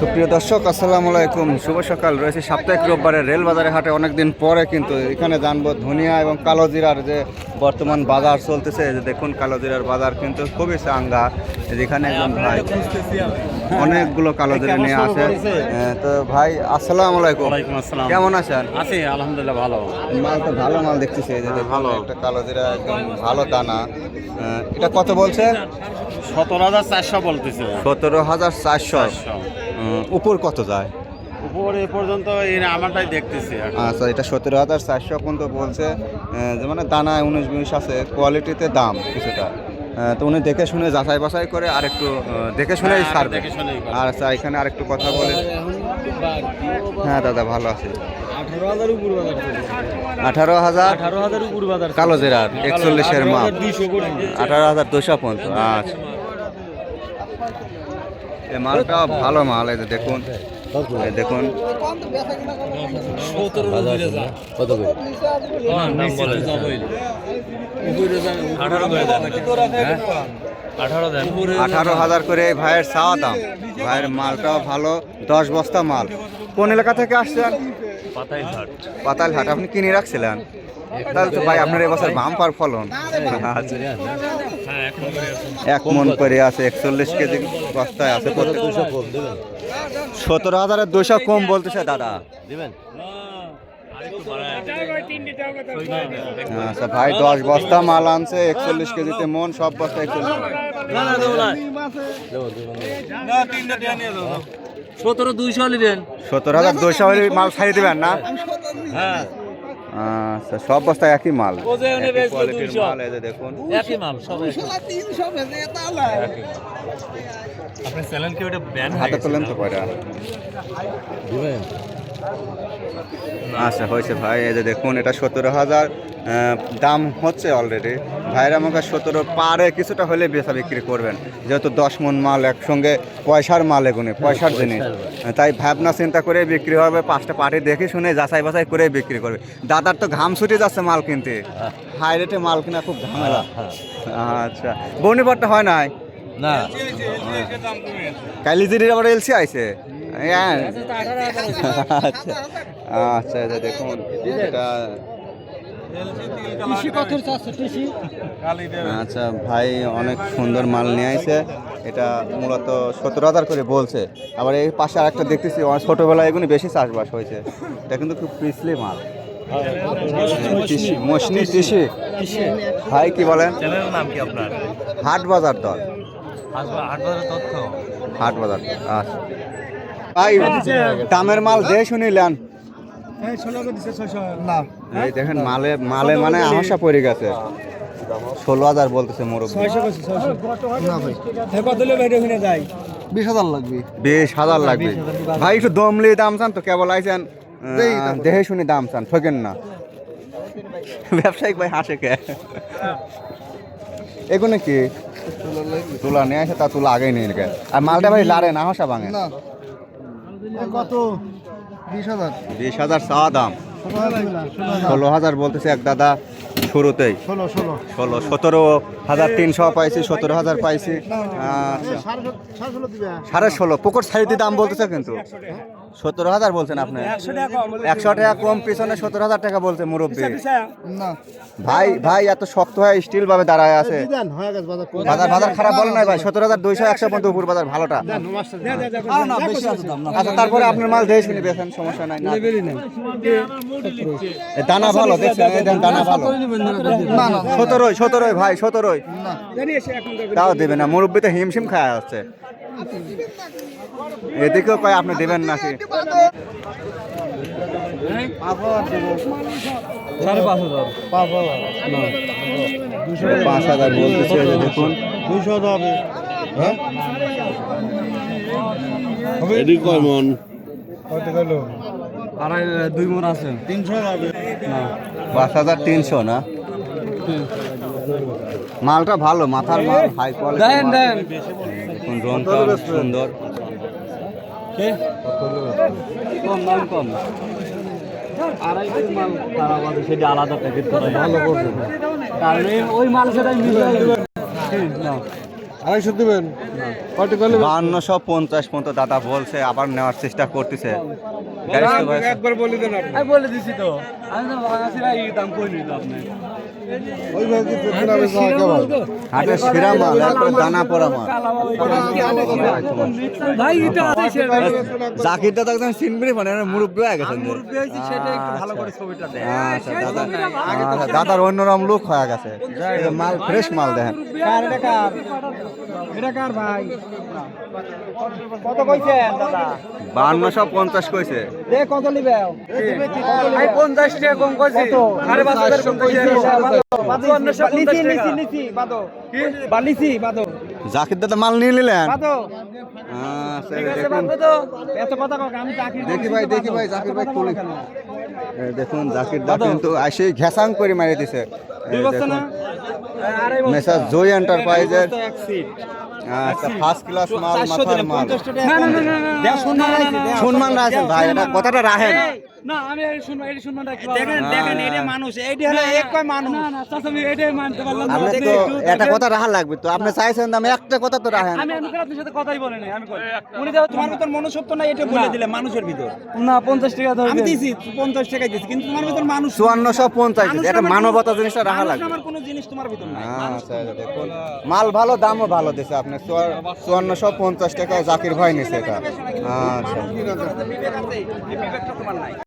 সুপ্রিয় দর্শক আসসালামু আলাইকুম। শুভ সকাল। রয়েছে সাপ্তাহিক রোববারে রেল বাজারে হাটে অনেকদিন পরে কিন্তু এখানে জানব ধনিয়া এবং কালো জিরার যে বর্তমান বাজার চলতেছে। যে দেখুন কালো জিরার বাজার কিন্তু খুবই চাঙ্গা। এই যে এখানে একজন ভাই অনেকগুলো কালো জিরা নিয়ে আসে। তো ভাই আসসালামু আলাইকুম। কেমন আছেন? আছি আলহামদুলিল্লাহ ভালো। মাল তো ভালো মাল দেখতেছি। যে ভালো। একটা কালো জিরা একদম ভালো দানা। আহ, এটা কত বলছে? সতেরো হাজার চারশো বলতেছে। সতেরো হাজার চারশো। উপর কত যায়? উপর এ পর্যন্ত এই আমারটাই দেখতেছি আচ্ছা এটা সতেরো হাজার চারশো পর্যন্ত বলছে যে মানে দানায় উনিশ বিশ আছে কোয়ালিটিতে দাম কিছুটা। তো উনি দেখে শুনে যাচাই বাছাই করে আর একটু দেখে শুনেই হ্যাঁ, করবে। আর আচ্ছা এখানে আর একটু কথা বলে হ্যাঁ দাদা ভালো আছে। আঠারো হাজার আঠারো হাজার? কালো জেরার একচল্লিশের মাপ। আঠারো হাজার দুশো পর্যন্ত আচ্ছা মালটা ভালো মাল এই দেখুন। দেখুন। আঠারো হাজার করে ভাইয়ের চাওয়া দাম। ভাইয়ের মালটাও ভালো দশ বস্তা মাল। কোন এলাকা থেকে আসছেন? পাতাল হাট আপনি কিনে রাখছিলেন? তাহলে তো ভাই আপনার এবছর বাম্পার ফলন। এক মন করে আছে, একচল্লিশ কেজি বস্তায় আছে সতেরো হাজারের দুশো কম বলতেছে দাদা। আচ্ছা ভাই, দশ বস্তা মাল আনছে, একচল্লিশ কেজিতে মন, সব বস্তা একচল্লিশ। সতেরো দুইশো সত্তর হাজার হলে মাল ছাড়িয়ে দেবেন না? হ্যাঁ আচ্ছা সব বস্তায় একই মাল। মাল এই যে দেখুন। একই মাল সব আপনার চ্যানেল কি ওটা ব্যান হাতে তোলেন তো কয়টা? আচ্ছা হয়েছে ভাই এই যে দেখুন এটা সতেরো হাজার দাম হচ্ছে অলরেডি ভাইরা আমাকে সতেরো পারে কিছুটা হলে বেচা বিক্রি করবেন। যেহেতু দশ মন মাল একসঙ্গে পয়সার মাল এগুনে পয়সার জিনিস। তাই ভাবনা চিন্তা করে বিক্রি হবে পাঁচটা পার্টি দেখে শুনে যাচাই বাছাই করে বিক্রি করবে। দাদার তো ঘাম ছুটে যাচ্ছে মাল কিনতে। হাই রেটে মাল কিনা খুব ঝামেলা। আচ্ছা বর্ণিপাটটা হয় নাই? না। কালিজিরির আবার এলসি আইছে? হ্যাঁ। আচ্ছা আচ্ছা এটা দেখুন এটা আচ্ছা ভাই অনেক সুন্দর মাল নিয়ে আইছে। এটা মূলত সতেরো হাজার করে বলছে। আবার এই পাশে আরেকটা দেখতেছি অনেক ছোটোবেলায় এগুলি বেশি চাষবাস হয়েছে। এটা কিন্তু খুব পিছলি মাল। মসনি ভাই কি বলেন? চ্যানেলের নাম কি আপনার? হাট বাজার দল। হাট বাজারের তথ্য। হাট বাজার আচ্ছা। ভাই দামের মাল দিয়ে শুনিলেন। এই দেখেন মালে মালে মানে আহসা পড়ে গেছে। ষোলো হাজার বলতেছে মুরব্বী। বিশ হাজার লাগবে। বিশ হাজার লাগবে। ভাই একটু দমলি দাম চান তো কেবল আইছেন। আহ, দেখে শুনি দাম চান ঠকেন না। ব্যবসায়িক ভাই হাসে কে? এগুলো কি? তুলা নিয়ে আসে তা তুলা আগেই নিয়ে গে আর মালটা ভাই লারে না হাসা ভাঙে না। কত? বিশ হাজার। বিশ হাজার চা দাম। ষোলো হাজার বলতেছে এক দাদা শুরুতেই। ষোলো সতেরো হাজার তিনশো পাইছি সতেরো হাজার পাইছি। আচ্ছা। সাড়ে ষোলো পুকুর সাইডে দাম বলতেছে কিন্তু। সতেরো হাজার বলছেন আপনি। একশো টাকা কম পিছনে সতেরো হাজার টাকা বলছে মুরব্বী। ভাই ভাই এত শক্ত হয়ে স্টিল ভাবে দাঁড়ায় আছে। দেন বাজার বাজার বাজার খারাপ বলে নাই ভাই। সতেরো হাজার দুইশো একশো পর্যন্ত উপর বাজার ভালোটা। না বেশি আছে দাম না। আচ্ছা তারপরে আপনার মাল দিয়ে শুনি বেছেন সমস্যা নাই না। দানা ভালো দেখছেন? এই দেন দানা ভালো। না না। সতেরোই সতেরোই ভাই সতেরোই। তাও দেবে না মুরব্বীতে হিমশিম খাওয়া যাচ্ছে এদিকেও কয় আপনি দেবেন নাকি? পাঁচ হাজার বলতেছে দেখুন। দুশো হবে এটি কয় মন? কত গেল আড়াই দুই মন আছে। তিনশো পাঁচ হাজার তিনশো না? মালটা ভালো মাথার মাল হাই কোয়ালিটি দেন দেন। দেখুন রংটা অনেক সুন্দর। কম দাম কম। আড়াই মাল তারা বাদে সেটা আলাদা প্যাকেট করা ভালো করছে। কারণ ওই মাল সেটা মিলাই আড়াইশো দেবেন? পঞ্চাশ পর্যন্ত দাদা বলছে আবার নেওয়ার চেষ্টা করতেছে। একবার বলে দেন আমি বলে দিছি তো। আমি তো এই দাম কই নিল আপনি? ওইভাবে কি কেনা বেচা হয় কেবল হাটের সেরা মাল একবার দানা পড়া মাল। ভাই এটা আছে সেটা জাকির দাদা একদম চিনবি মানে মুরব্বী হয়ে গেছেন যে। মুরব্বি হয়েছি সেটা একটু ভালো করে ছবিটা দেয়। দাদা দাদার অন্যরকম লোক হয়ে গেছে। মাল ফ্রেশ মাল দেখেন। এটা কার ভাই? কত কইছেন দাদা? বাহান্নশো পঞ্চাশ কইছে। দে কত নিবে? ভাই 50 টাকা কম কইছি। আরে বাদ কম কইছি। বাদো। নিছি নিছি নিছি বাদো। কি? বালিছি বাদো। জাকির দাদা মাল নিয়ে নিলেন? আমি দেখি ভাই দেখি ভাই জাকির ভাই দেখুন জাকির দা কিন্তু এসে ঘেসাং করে মারি দিছে। দুই বস্তা না দেখুন আড়াই বস্তা মেসাজ জয় এন্টারপ্রাইজের আচ্ছা ফার্স্ট ক্লাস মাল মাথার মাল না না না না সম্মান রাখেন ভাই এটা কথাটা রাখেন না আমি এই শুনব এই শুনব দেখেন দেখেন এটা মানুষ এইটা হলো এক কয় মানুষ না না চাচা আমি এটাই মানতে পারলাম না আপনি তো একটা কথা রাখা লাগবে তো আপনি চাইছেন আমি একটা কথা তো রাখেন আমি আমি আপনার সাথে কথাই বলে নাই আমি কই উনি দাও তোমার ভিতর মনুষ্যত্ব না এটা বলে দিলে মানুষের ভিতর না 50 টাকা ধরে আমি দিছি 50 টাকা দিছি কিন্তু তোমার ভিতর মানুষ চুয়ান্নশো পঞ্চাশ এটা মানবতা জিনিসটা রাখা লাগবে। আমার কোনো জিনিস তোমার ভিতর নাই। আচ্ছা দেখুন। মাল ভালো দামও ভালো দিছে আপনি। চুয়ান্নশো পঞ্চাশ টাকা জাকির ভয় নিছে এটা। আচ্ছা